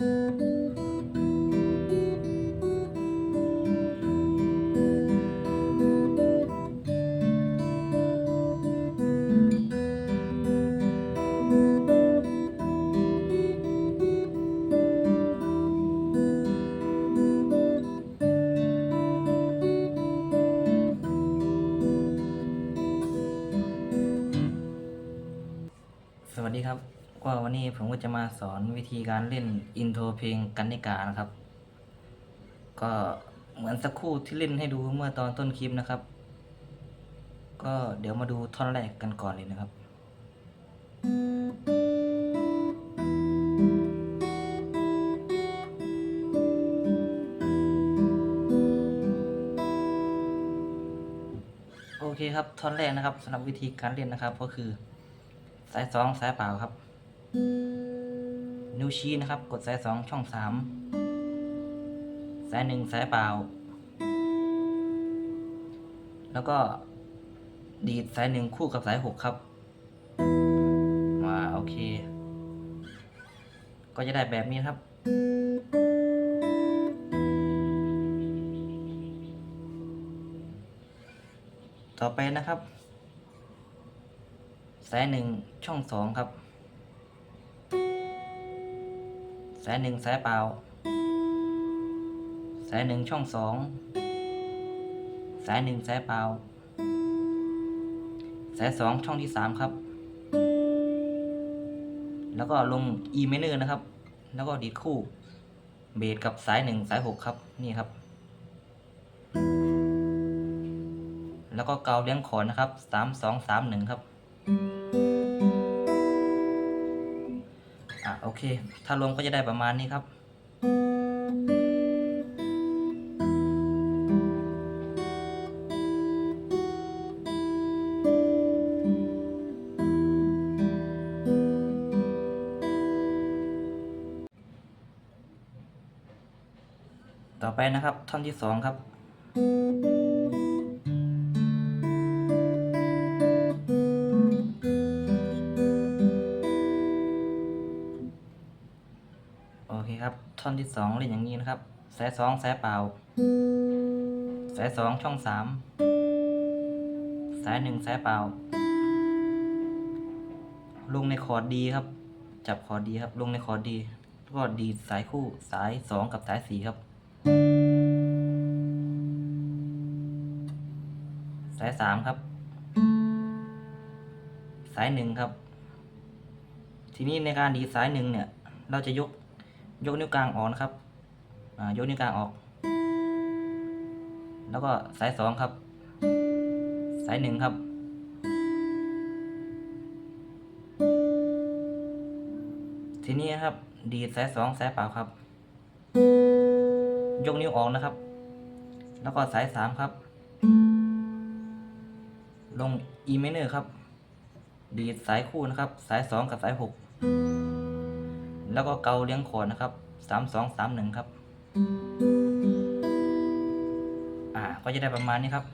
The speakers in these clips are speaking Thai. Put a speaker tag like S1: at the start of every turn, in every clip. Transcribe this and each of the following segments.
S1: ส ก็วันนี้ผมก็จะมาสอนวิธีการเล่นอินโทรเพลงกันนิกานะครับ ก็เหมือนสักครู่ที่เล่นให้ดูเมื่อตอนต้นคลิปนะครับ ก็เดี๋ยวมาดูท่อนแรกกันก่อนเลยนะครับโอเคครับท่อนแรกนะครับสำหรับวิธีการเล่นนะครับ ก็คือสายสองสายเปล่าครับ นิ้วชี้นะครับ กดสายสองช่องสามสายหนึ่งสายเปล่า แล้วก็ดีดสายหนึ่งคู่กับสายหกครับมาโอเค ก็จะได้แบบนี้ครับต่อไปนะครับ สายหนึ่งช่องสองครับ สายหนึ่งสายเปล่า สายหนึ่งช่องสองสายหนึ่งสายเปล่า สายสองช่องที่สามครับ แล้วก็ลง E minor นะครับ แล้วก็ดีดคู่เบสกับสายหนึ่งสายหกครับ นี่ครับ แล้วก็เกาเลี้ยงขอนนะครับสามสองสามหนึ่งครับ โอเค ถ้ารวมก็จะได้ประมาณนี้ครับ ต่อไปนะครับท่อนที่สองครับ ท่อนที่สองเล่นอย่างนี้นะครับ สายสองสายเปล่า สายสองช่องสามสายหนึ่งสายเปล่า ลงในคอร์ดดีครับ จับคอร์ดดีครับ ลงในคอร์ดดีก็ดีสายคู่สายสองกับสายสี่ครับ สายสามครับ สายหนึ่งครับ ทีนี้ในการดีสายหนึ่งเนี่ย เราจะยก ยกนิ้วกลางออกนะครับยกนิ้วกลางออก แล้วก็สายสองครับ สายหนึ่งครับ ทีนี้ครับ ดีดสายสองสายเปล่าครับ ยกนิ้วออกนะครับ แล้วก็สายสามครับ ลง E minor ครับ ดีดสายคู่นะครับ สายสองกับสายหก แล้วก็เกาเลี้ยงคอร์ดนะครับสามสองสามหนึ่งครับ อ่า ก็จะได้ประมาณนี้ครับ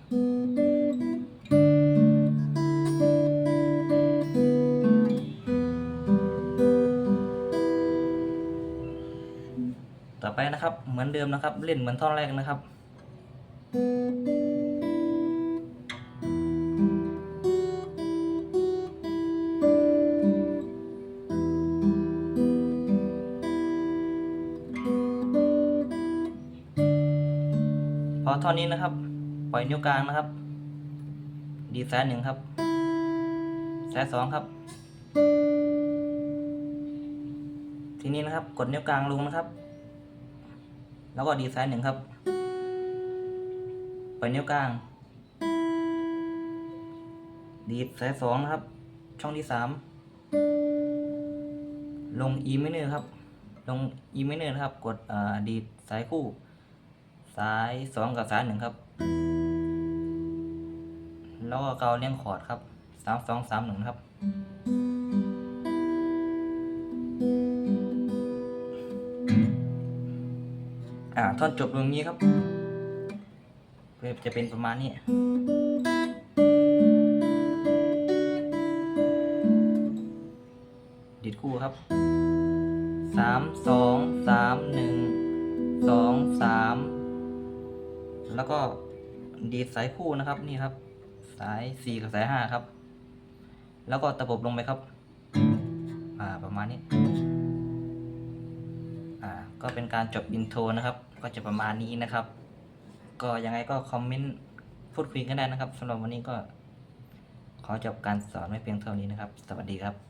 S1: ต่อไปนะครับเหมือนเดิมนะครับ เล่นเหมือนท่อนแรกนะครับ พอท่อนนี้นะครับ ปล่อยนิ้วกลางนะครับ ดีดสายหนึ่งครับสายสองครับ ทีนี้นะครับ กดนิ้วกลางลงนะครับ แล้วก็ดีดสายหนึ่งครับ ปล่อยนิ้วกลาง ดีดสายสองนะครับ ช่องที่สามลง E minor ครับ ลง E minor นะครับ กดดีดสายคู่ สายสองกับสายหนึ่งครับ แล้วก็เกาเลี้ยงคอร์ดครับสามสองสามหนึ่งครับ อ่าท่อนจบตรงนี้ครับจะเป็นประมาณนี้ดีดคู่ครับสามสองสามหนึ่งสองสาม แล้วก็ดีดสายคู่นะครับนี่ครับ สายสี่กับสายห้าครับ แล้วก็ตะบบลงไปครับ อ่าประมาณนี้ อ่าก็เป็นการจบอินโทรนะครับ ก็จะประมาณนี้นะครับ ก็ยังไงก็คอมเมนต์พูดคุยกันได้นะครับสำหรับวันนี้ก็ ขอจบการสอนไว้เพียงเท่านี้นะครับ สวัสดีครับ